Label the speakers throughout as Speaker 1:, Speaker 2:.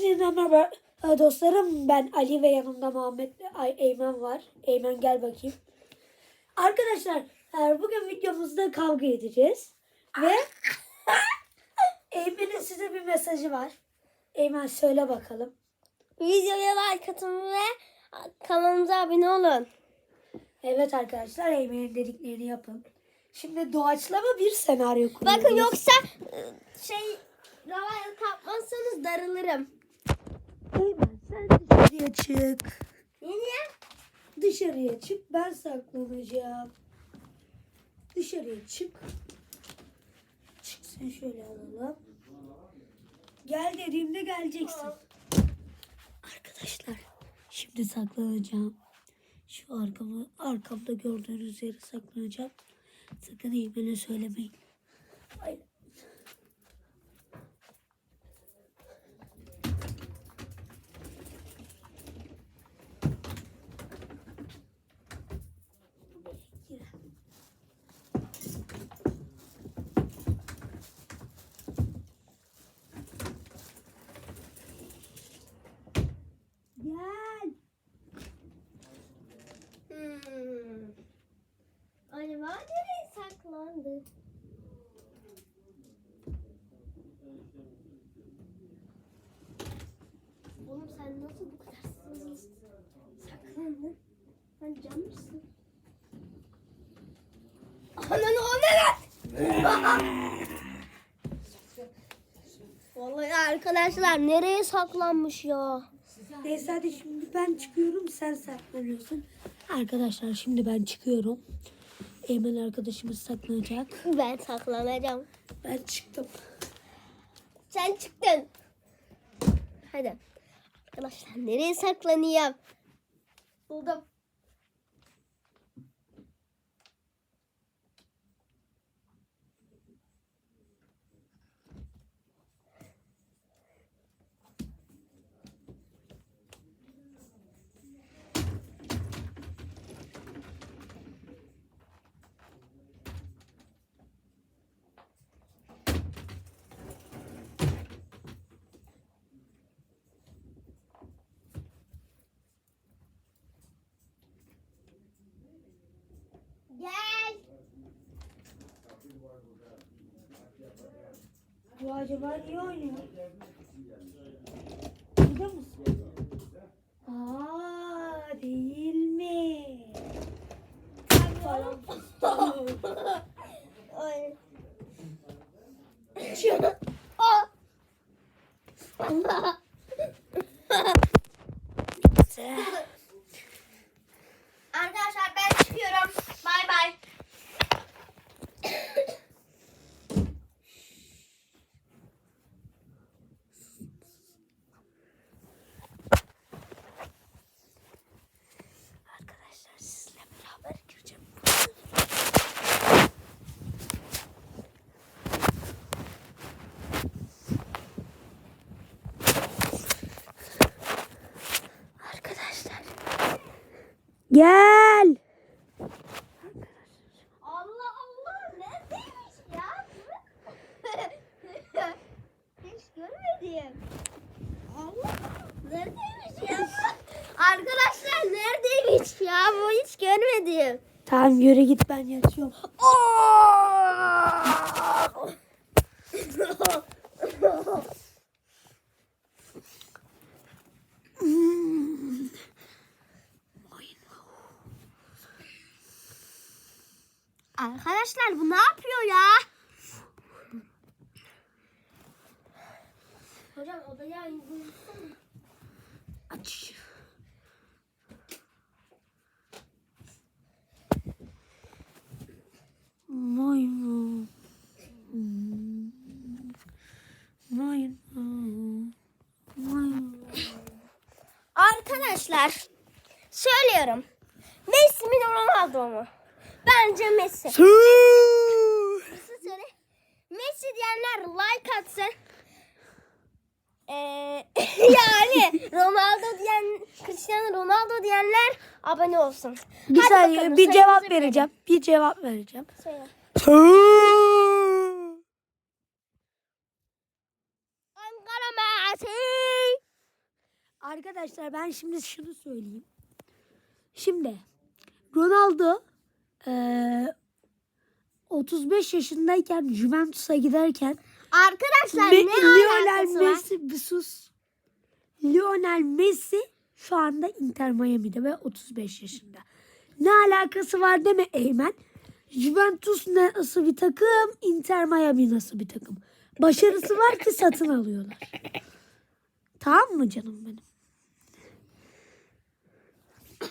Speaker 1: Hepinize merhaba e, dostlarım. Ben Ali ve yanımda Muhammed Ay, Eymen var. Eymen gel bakayım. Arkadaşlar e, bugün videomuzda kavga edeceğiz. Ve Eymen'in size bir mesajı var. Eymen söyle bakalım.
Speaker 2: Videoya like atın ve kanalımıza abone olun.
Speaker 1: Evet arkadaşlar Eymen'in dediklerini yapın. Şimdi doğaçlama bir senaryo kuruyoruz.
Speaker 2: Bakın yoksa e, şey ravaya kapmazsanız darılırım.
Speaker 1: Eymen sen dışarıya çık.
Speaker 2: Niye?
Speaker 1: Dışarıya çık ben saklanacağım. Dışarıya çık. Çık sen şöyle alalım. Gel dediğimde geleceksin. Arkadaşlar şimdi saklanacağım. Şu arkamı, arkamda gördüğünüz yere saklanacağım. Sakın iyi bana söylemeyin. Hayır. Gel.
Speaker 2: Hmm. Acaba nereye saklandı? Oğlum sen nasıl bu kadar hızlı saklandın? Sen can mısın? Ananı o ne lan? Vallahi arkadaşlar nereye saklanmış ya?
Speaker 1: Neyse hadi şimdi ben çıkıyorum sen saklanıyorsun. Arkadaşlar şimdi ben çıkıyorum. Eymen arkadaşımız saklanacak.
Speaker 2: Ben saklanacağım.
Speaker 1: Ben çıktım.
Speaker 2: Sen çıktın. Hadi. Arkadaşlar nereye saklanayım? Buldum. Gel.
Speaker 1: Bu acaba niye oynuyor? Burada mısın? Aa değil mi? Falan.
Speaker 2: Ay.
Speaker 1: Çık.
Speaker 2: Aa. Arkadaşlar ben çıkıyorum. Bay bay.
Speaker 1: Arkadaşlar sizle beraber gireceğim. Arkadaşlar. Gel.
Speaker 2: Allah Allah neredeymiş ya? Hiç görmedim. Allah neredeymiş ya? Arkadaşlar neredeymiş ya? Bu hiç görmedim.
Speaker 1: Tamam yürü git ben yatıyorum.
Speaker 2: Arkadaşlar bu ne yapıyor ya? Hocam odaya indirsene.
Speaker 1: Aç. Maymun. Maymun. Maymun.
Speaker 2: Arkadaşlar söylüyorum. Messi mi Ronaldo mu? Bence Messi. Messi söyle. Messi diyenler like atsın. Ee, yani Ronaldo diyen Cristiano Ronaldo diyenler abone olsun.
Speaker 1: Bir
Speaker 2: Hadi
Speaker 1: saniye
Speaker 2: bakalım,
Speaker 1: bir cevap
Speaker 2: bilelim.
Speaker 1: vereceğim. Bir cevap vereceğim.
Speaker 2: Söyle. Ankara Mersi.
Speaker 1: Arkadaşlar ben şimdi şunu söyleyeyim. Şimdi Ronaldo eee 35 yaşındayken Juventus'a giderken
Speaker 2: Arkadaşlar
Speaker 1: Me-
Speaker 2: ne
Speaker 1: Lionel
Speaker 2: alakası var?
Speaker 1: Messi bir sus. Lionel Messi şu anda Inter Miami'de ve 35 yaşında. Ne alakası var deme Eymen. Juventus nasıl bir takım, Inter Miami nasıl bir takım. Başarısı var ki satın alıyorlar. Tamam mı canım benim?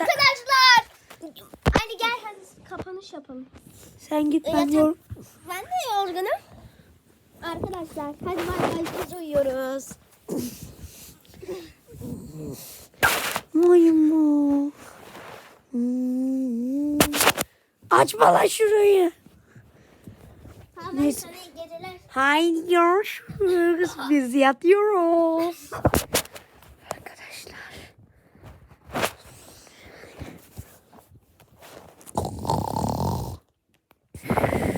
Speaker 2: Arkadaşlar. Hadi gel hadi kapanış yapalım.
Speaker 1: Sen git ben yor-
Speaker 2: Ben de yorgunum. Arkadaşlar hadi bay bay biz uyuyoruz.
Speaker 1: Maymun. Açma lan şurayı.
Speaker 2: Tamam
Speaker 1: Neyse. görüşürüz. Biz yatıyoruz. Bye.